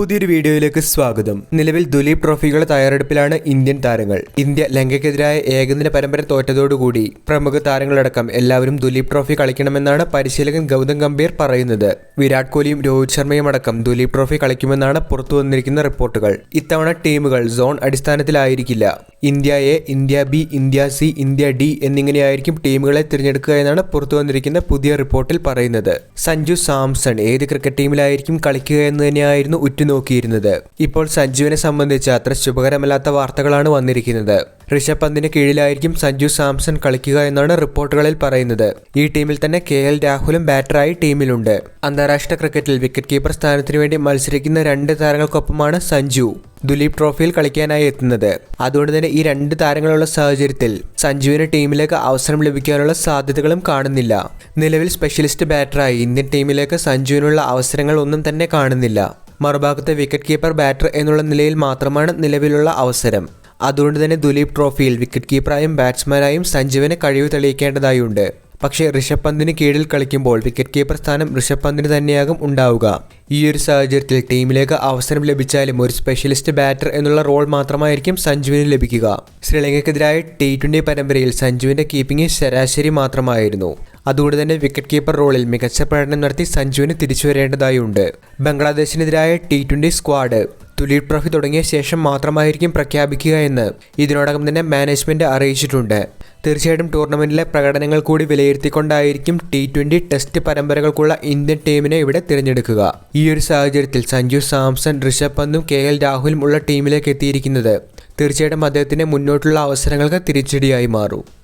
പുതിയൊരു വീഡിയോയിലേക്ക് സ്വാഗതം. നിലവിൽ ദുലീപ് ട്രോഫികളുടെ തയ്യാറെടുപ്പിലാണ് ഇന്ത്യൻ താരങ്ങൾ. ഇന്ത്യ ലങ്കയ്ക്കെതിരായ ഏകദിന പരമ്പര തോറ്റതോടുകൂടി പ്രമുഖ താരങ്ങളടക്കം എല്ലാവരും ദുലീപ് ട്രോഫി കളിക്കണമെന്നാണ് പരിശീലകൻ ഗൗതം ഗംഭീർ പറയുന്നത്. വിരാട് കോഹ്ലിയും രോഹിത് ശർമ്മയും അടക്കം ദുലീപ് ട്രോഫി കളിക്കുമെന്നാണ് പുറത്തു വന്നിരിക്കുന്ന റിപ്പോർട്ടുകൾ. ഇത്തവണ ടീമുകൾ zone അടിസ്ഥാനത്തിലായിരിക്കില്ല. India A India B India C India D എന്നിങ്ങനെയായിരിക്കും ടീമുകളെ തിരഞ്ഞെടുക്കുക എന്നാണ് പുറത്തു വന്നിരിക്കുന്ന പുതിയ റിപ്പോർട്ടിൽ പറയുന്നത്. സഞ്ജു സാംസൺ ഏത് ക്രിക്കറ്റ് ടീമിലായിരിക്കും കളിക്കുക എന്ന് തന്നെയായിരുന്നു ഉറ്റുനോക്കിയിരുന്നത് ഇപ്പോൾ സഞ്ജുവിനെ സംബന്ധിച്ച് അത്ര ശുഭകരമല്ലാത്ത വാർത്തകളാണ് വന്നിരിക്കുന്നത്. ഋഷഭ് പന്തിന് കീഴിലായിരിക്കും സഞ്ജു സാംസൺ കളിക്കുക എന്നാണ് റിപ്പോർട്ടുകളിൽ പറയുന്നത്. ഈ ടീമിൽ തന്നെ കെ എൽ രാഹുലും ബാറ്ററായി ടീമിലുണ്ട്. അന്താരാഷ്ട്ര ക്രിക്കറ്റിൽ വിക്കറ്റ് കീപ്പർ സ്ഥാനത്തിനു വേണ്ടി മത്സരിക്കുന്ന രണ്ട് താരങ്ങൾക്കൊപ്പമാണ് സഞ്ജു ദുലീപ് ട്രോഫിയിൽ കളിക്കാനായി എത്തുന്നത്. അതുകൊണ്ട് തന്നെ ഈ രണ്ട് താരങ്ങളുള്ള സാഹചര്യത്തിൽ സഞ്ജുവിന് ടീമിലേക്ക് അവസരം ലഭിക്കാനുള്ള സാധ്യതകളും കാണുന്നില്ല. നിലവിൽ സ്പെഷ്യലിസ്റ്റ് ബാറ്ററായി ഇന്ത്യൻ ടീമിലേക്ക് സഞ്ജുവിനുള്ള അവസരങ്ങൾ ഒന്നും തന്നെ കാണുന്നില്ല. മറുഭാഗത്തെ വിക്കറ്റ് കീപ്പർ ബാറ്റർ എന്നുള്ള നിലയിൽ മാത്രമാണ് നിലവിലുള്ള അവസരം. അതുകൊണ്ട് തന്നെ ദുലീപ് ട്രോഫിയിൽ വിക്കറ്റ് കീപ്പറായും ബാറ്റ്സ്മാനായും സഞ്ജുവിന് കഴിവ് തെളിയിക്കേണ്ടതായുണ്ട്. പക്ഷേ ഋഷഭ് പന്തിന് കീഴിൽ കളിക്കുമ്പോൾ വിക്കറ്റ് കീപ്പർ സ്ഥാനം ഋഷഭ് പന്തിന് തന്നെയാകും ഉണ്ടാവുക. ഈ ഒരു സാഹചര്യത്തിൽ ടീമിലേക്ക് അവസരം ലഭിച്ചാലും ഒരു സ്പെഷ്യലിസ്റ്റ് ബാറ്റർ എന്നുള്ള റോൾ മാത്രമായിരിക്കും സഞ്ജുവിന് ലഭിക്കുക. ശ്രീലങ്കയ്ക്കെതിരായ ടി ട്വന്റി പരമ്പരയിൽ സഞ്ജുവിന്റെ കീപ്പിംഗ് ശരാശരി മാത്രമായിരുന്നു. അതുകൊണ്ട് തന്നെ വിക്കറ്റ് കീപ്പർ റോളിൽ മികച്ച പ്രകടനം നടത്തി സഞ്ജുവിന് തിരിച്ചു വരേണ്ടതായുണ്ട് ബംഗ്ലാദേശിനെതിരായ T twenty squad Duleep trophy തുടങ്ങിയ ശേഷം മാത്രമായിരിക്കും പ്രഖ്യാപിക്കുക എന്ന് ഇതിനോടകം തന്നെ മാനേജ്മെന്റ് അറിയിച്ചിട്ടുണ്ട്. തീർച്ചയായിട്ടും ടൂർണമെന്റിലെ പ്രകടനങ്ങൾ കൂടി വിലയിരുത്തിക്കൊണ്ടായിരിക്കും ടി ട്വന്റി ടെസ്റ്റ് പരമ്പരകൾക്കുള്ള ഇന്ത്യൻ ടീമിനെ ഇവിടെ തിരഞ്ഞെടുക്കുക. ഈ ഒരു സാഹചര്യത്തിൽ സഞ്ജു സാംസൺ ഋഷഭ് പന്തും കെ എൽ രാഹുലും ഉള്ള ടീമിലേക്ക് എത്തിയിരിക്കുന്നത് തീർച്ചയായിട്ടും അദ്ദേഹത്തിന്റെ മുന്നോട്ടുള്ള അവസരങ്ങൾക്ക് തിരിച്ചടിയായി മാറും.